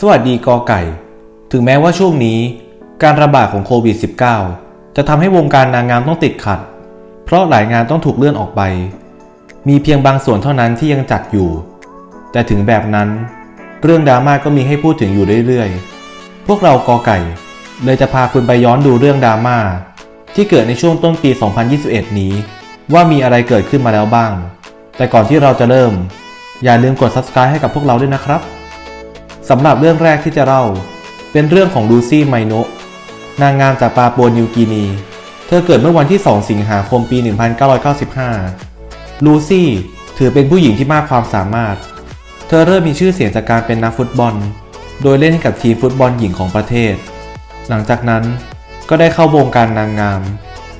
สวัสดีกอไก่ ถึงแม้ว่าช่วงนี้ การระบาดของโควิด -19 จะทำให้วงการนางงามต้องติดขัด เพราะหลายงานต้องถูกเลื่อนออกไป มีเพียงบางส่วนเท่านั้นที่ยังจัดอยู่ แต่ถึงแบบนั้น เรื่องดราม่าก็มีให้พูดถึงอยู่เรื่อยๆ พวกเรากอไก่ เลยจะพาคุณไปย้อนดูเรื่องดราม่าที่เกิดในช่วงต้นปี 2021 นี้ ว่ามีอะไรเกิดขึ้นมาแล้วบ้าง แต่ก่อนที่เราจะเริ่ม อย่าลืมกด subscribe ให้กับพวกเราด้วยนะครับ สำหรับเรื่องแรกที่จะเล่า เป็นเรื่องของลูซี่ไมโนะนางงามจากปาปัวนิวกินี เธอเกิดเมื่อวันที่ 2 สิงหาคมปี 1995 ลูซี่ถือเป็นผู้หญิงที่มากความสามารถ เธอเริ่มมีชื่อเสียงจากการเป็นนักฟุตบอล โดยเล่นให้กับทีมฟุตบอลหญิงของประเทศ หลังจากนั้นก็ได้เข้าวงการนางงาม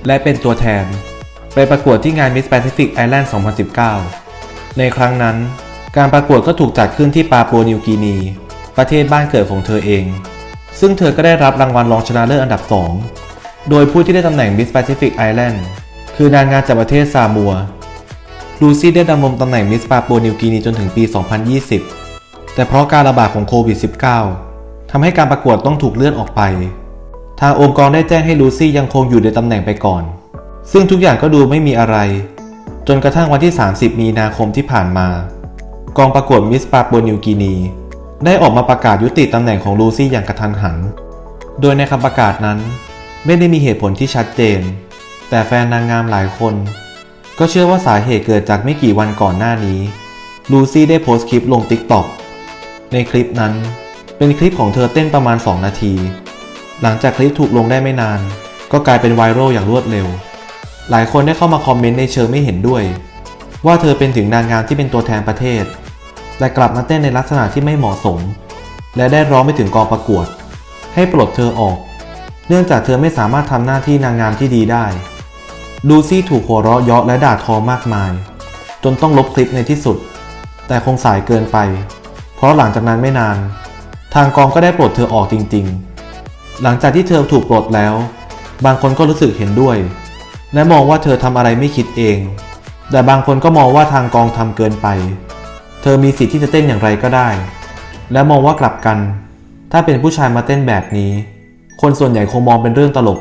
และเป็นตัวแทน ไปประกวดที่งาน Miss Pacific Island 2019 ในครั้งนั้น การประกวดก็ถูกจัดขึ้นที่ปาปัวนิวกินี ประเทศบ้านเกิดของเธอเอง ซึ่งเธอก็ได้รับรางวัลรองชนะเลิศอันดับ 2 โดยผู้ที่ได้ตำแหน่ง Miss Pacific Island คือนางงามจากประเทศซามัว ลูซี่ได้ดำรงตำแหน่ง Miss ปาปัวนิวกินีจนถึงปี 2020 แต่เพราะการระบาดของโควิด -19 ทำให้การประกวดต้องถูกเลื่อนออกไป ทางองค์กรได้แจ้งให้ลูซี่ยังคงอยู่ในตำแหน่งไปก่อน ซึ่งทุกอย่างก็ดูไม่มีอะไร จนกระทั่งวันที่ 30 มีนาคมที่ผ่านมา กองประกวดมิสปาปัวนิวกินี ได้ออกมาประกาศยุติตำแหน่งของลูซี่อย่างกระทันหัน โดยในคำประกาศนั้น ไม่ได้มีเหตุผลที่ชัดเจน แต่แฟนนางงามหลายคน ก็เชื่อว่าสาเหตุเกิดจากไม่กี่วันก่อนหน้านี้ ลูซี่ได้โพสต์คลิปลง TikTok ในคลิปนั้น เป็นคลิปของเธอเต้นประมาณ 2 นาที หลังจากคลิปถูกลงได้ไม่นาน ก็กลายเป็นไวรัลอย่างรวดเร็ว หลายคนได้เข้ามาคอมเมนต์ในเชิงไม่เห็นด้วย ว่าเธอเป็นถึงนางงามที่เป็นตัวแทนประเทศ แต่กลับมาเต้นในลักษณะที่ไม่เหมาะสม และได้ร้องไปถึงกองประกวด ให้ปลดเธอออก เนื่องจากเธอไม่สามารถทำหน้าที่นางงามที่ดีได้ ลูซี่ถูกหัวเราะเยาะและด่าทอมากมาย จนต้องลบคลิปในที่สุด แต่คงสายเกินไป เพราะหลังจากนั้นไม่นาน ทางกองก็ได้ปลดเธอออกจริง ๆ หลังจากที่เธอถูกปลดแล้ว บางคนก็รู้สึกเห็นด้วย และมองว่าเธอทำอะไรไม่คิดเอง แต่บางคนก็มองว่าทางกองทำเกินไป ธอมีสิทธิ์ที่จะเต้นอย่างไรก็ได้ และมองว่ากลับกัน ถ้าเป็นผู้ชายมาเต้นแบบนี้ คนส่วนใหญ่คงมองเป็นเรื่องตลก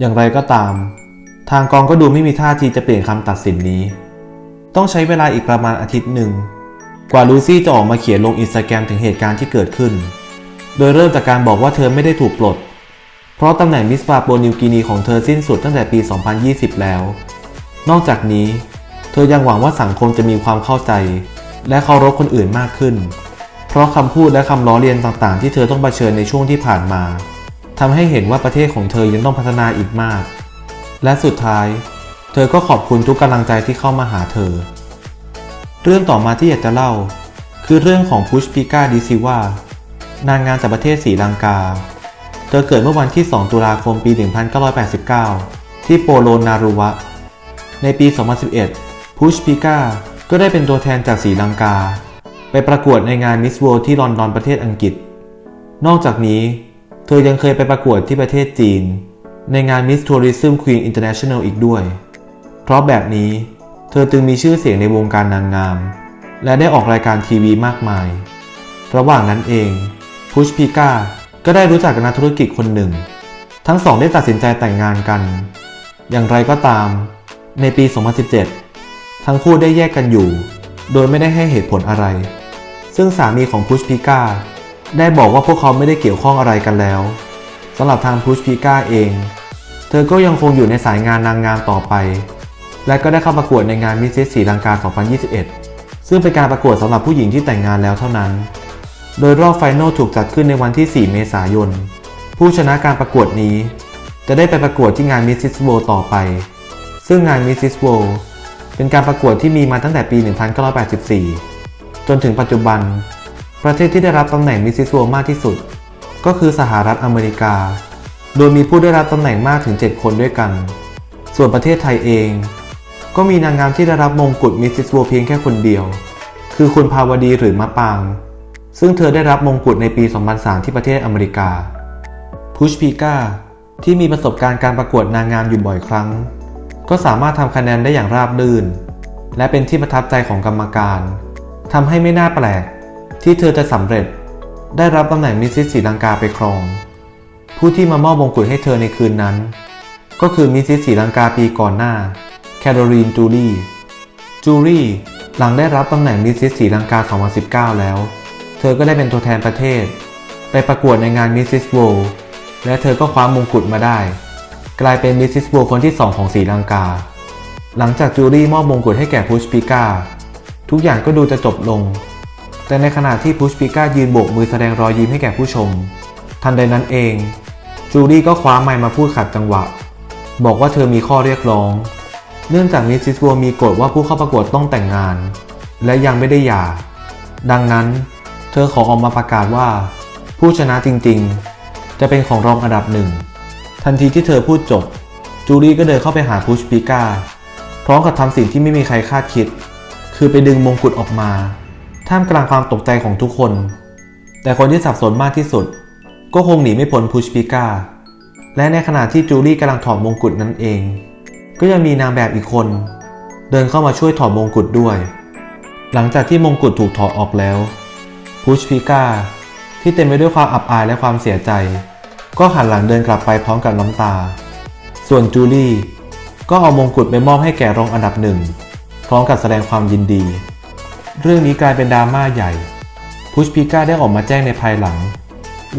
อย่างไรก็ตาม ทางกองก็ดูไม่มีท่าทีจะเปลี่ยนคำตัดสินนี้ ต้องใช้เวลาอีกประมาณอาทิตย์หนึ่ง กว่าลูซี่จะออกมาเขียนลงอินสตาแกรมถึงเหตุการณ์ที่เกิดขึ้น โดยเริ่มจากการบอกว่าเธอไม่ได้ถูกปลด เพราะตำแหน่งมิสปาโปนิวกินีของเธอสิ้นสุดตั้งแต่ปี 2020 แล้ว นอกจากนี้ เธอยังหวังว่าสังคมจะมีความเข้าใจ และเคารพคนอื่นมากขึ้น เพราะคำพูดและคำล้อเลียนต่างๆ ที่เธอต้องเผชิญในช่วงที่ผ่านมาทำให้เห็นว่าประเทศของเธอยังต้องพัฒนาอีกมาก และสุดท้าย เธอก็ขอบคุณทุกกำลังใจที่เข้ามาหาเธอ เรื่องต่อมาที่อยากจะเล่า คือเรื่องของพุชปิก้าดิซิวานางงามจากประเทศศรีลังกา เธอเกิดเมื่อวันที่ 2 ตุลาคมปี 1989 ที่โปโลนารุวะ ในปี 2011 พุชปิก้า ก็ได้เป็นตัวแทนจากศรีลังกา ไปประกวดในงานมิส w ว r l d ที่ลอนดอนประเทศอังกฤษ นอกจากนี้ เธอยังเคยไปประกวดที่ประเทศจีน ในงาน Miss Tourism Queen International อีกด้วย เพราะแบบนี้เธอจึงมีชื่อเสียงในวงการนางงาม และได้ออกรายการทีวีมากมาย ระหว่างนั้นเองพุชพิก้าก็ได้รู้จักกับนักธุรกิจคนหนึ่ง ทั้งสองได้ตัดสินใจแต่งงานกัน อย่างไรก็ตาม ในปี 2017 ทั้งคู่ได้แยกกันอยู่ โดยไม่ได้ให้เหตุผลอะไร ซึ่งสามีของพุชพิก้าได้บอกว่าพวกเขาไม่ได้เกี่ยวข้องอะไรกันแล้วสำหรับทางพุชพิก้าเอง เธอก็ยังคงอยู่ในสายงานนางงามต่อไป และก็ได้เข้าประกวดในงานมิสซิสสีลังกา 2021 ซึ่งเป็นการประกวดสำหรับผู้หญิงที่แต่งงานแล้วเท่านั้น โดยรอบไฟนอลถูกจัดขึ้นในวันที่ 4 เมษายน ผู้ชนะการประกวดนี้ จะได้ไปประกวดที่งานมิสซิสโวต่อไป ซึ่งงานมิสซิสโว เป็นการประกวดที่มีมาตั้งแต่ปี 1984 จนถึงปัจจุบัน ประเทศที่ได้รับตำแหน่งมิสซิสโวมากที่สุด ก็คือสหรัฐอเมริกา โดยมีผู้ได้รับตำแหน่งมากถึง 7 คนด้วยกัน ส่วนประเทศไทยเอง ก็มีนางงามที่ได้รับมงกุฎมิสซิสโวเพียงแค่คนเดียว คือคุณภาวดีหรือมะปาง ซึ่งเธอได้รับมงกุฎในปี 2003 ที่ประเทศอเมริกาพุชพีกาที่มีประสบการณ์การประกวดนางงามอยู่บ่อยครั้ง ก็สามารถทำคะแนนได้อย่างราบรื่น และเป็นที่ประทับใจของกรรมการทำให้ไม่น่าแปลก ที่เธอจะสำเร็จ ได้รับตำแหน่งมิสซิสศรีลังกาไปครอง ผู้ที่มามอบมงกุฎให้เธอในคืนนั้น ก็คือมิสซิสศรีลังกาปีก่อนหน้า แคโรลีนจูรี่ จูรี่หลังได้รับตำแหน่งมิสซิสศรีลังกา 2019 แล้ว เธอก็ได้เป็นตัวแทนประเทศ ไปประกวดในงานมิสซิสโวและเธอก็คว้ามงกุฎมาได้ กลายเป็นมิสซิสโวคนที่ 2 ของศรีลังกา หลังจากจูรี่มอบมงกุฎให้แก่พุชปิก้า ทุกอย่างก็ดูจะจบลง แต่ในขณะที่พุชปิก้ายืนโบกมือแสดงรอยยิ้มให้แก่ผู้ชม ทันใดนั้นเอง จูรี่ก็คว้าไมค์มาพูดขัดจังหวะ บอกว่าเธอมีข้อเรียกร้อง เนื่องจากมิสซิสวัวมีกฎว่าผู้เข้าประกวดต้องแต่งงาน และยังไม่ได้หย่า ดังนั้น เธอขอออกมาประกาศว่า ผู้ชนะจริงๆ จะเป็นของรองอันดับหนึ่ง ทันทีที่เธอพูดจบ จูรี่ก็เดินเข้าไปหาพุชปิก้า พร้อมกับทำสิ่งที่ไม่มีใครคาดคิด คือไปดึงมงกุฎออกมา ท่ามกลางความตกใจของทุกคน แต่คนที่สับสนมากที่สุด ก็คงหนีไม่พ้นพุชปิก้า และในขณะที่จูลี่กำลังถอดมงกุฎนั้นเอง ก็ยังมีนางแบบอีกคน เดินเข้ามาช่วยถอดมงกุฎด้วย หลังจากที่มงกุฎถูกถอดออกแล้วพุชปิก้าที่เต็มไปด้วยความอับอายและความเสียใจ ก็หันหลังเดินกลับไปพร้อมกับน้ำตา ส่วนจูลี่ก็เอามงกุฎไปมอบให้แก่รองอันดับหนึ่ง พร้อมกับแสดงความยินดี เรื่องนี้กลายเป็นดราม่าใหญ่ พุชปิก้าได้ออกมาแจ้งในภายหลัง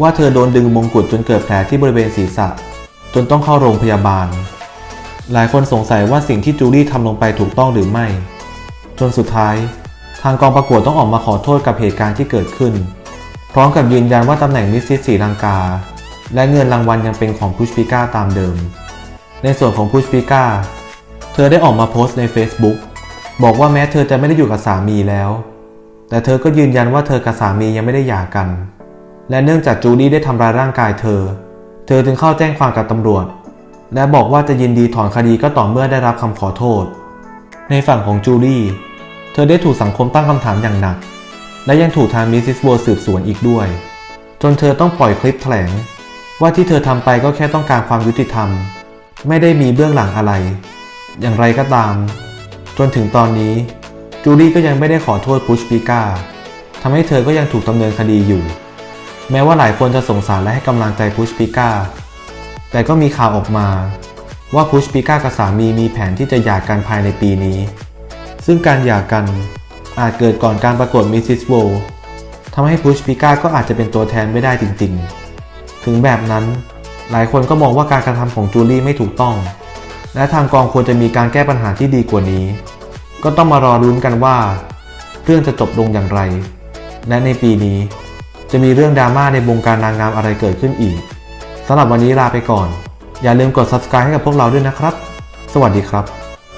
ว่าเธอโดนดึงมงกุฎจนเกิดแผลที่บริเวณศีรษะ จนต้องเข้าโรงพยาบาล หลายคนสงสัยว่าสิ่งที่จูลี่ทำลงไปถูกต้องหรือไม่ จนสุดท้าย ทางกองประกวดต้องออกมาขอโทษกับเหตุการณ์ที่เกิดขึ้น พร้อมกับยืนยันว่าตำแหน่งมิสซิสศรีลังกา และเงินรางวัลยังเป็นของพุชปิก้าตามเดิม ในส่วนของพุชปิก้าเธอได้ออกมาโพสต์ใน Facebook บอกว่าแม้เธอจะไม่ได้อยู่กับสามีแล้ว แต่เธอก็ยืนยันว่าเธอกับสามียังไม่ได้หย่ากัน และเนื่องจากจูดี้ได้ทำร้ายร่างกายเธอ เธอจึงเข้าแจ้งความกับตำรวจ และบอกว่าจะยินดีถอนคดีก็ต่อเมื่อได้รับคำขอโทษ ในฝั่งของจูลี่เธอได้ถูกสังคมตั้งคำถามอย่างหนัก และยังถูกทางมิสซิสโวสืบสวนอีกด้วย จนเธอต้องปล่อยคลิปแถลง ว่าที่เธอทำไปก็แค่ต้องการความยุติธรรม ไม่ได้มีเบื้องหลังอะไร อย่างไรก็ตาม จนถึงตอนนี้ จูลี่ก็ยังไม่ได้ขอโทษพุชปิก้าทำให้เธอก็ยังถูกดำเนินคดีอยู่ แม้ว่าหลายคนจะสงสารและให้กำลังใจพุชปิก้าแต่ก็มีข่าวออกมาว่าพุชปิก้ากับสามีมีแผนที่จะหย่ากันภายในปีนี้ ซึ่งการหย่ากันอาจเกิดก่อนการประกวดมิสซิสโวทำให้พุชปิก้าก็อาจจะเป็นตัวแทนไม่ได้จริง ๆ ถึงแบบนั้น หลายคนก็มองว่าการกระทำของจูลี่ไม่ถูกต้อง และทางกองควรจะมีการแก้ปัญหาที่ดีกว่านี้ ก็ต้องมารอรุ้นกันว่า เรื่องจะจบลงอย่างไร และในปีนี้จะมีเรื่องดราม่าในวงการนางงามอะไรเกิดขึ้นอีกสำหรับวันนี้ลาไปก่อน อย่าลืมกด subscribe ให้กับพวกเราด้วยนะครับ สวัสดีครับ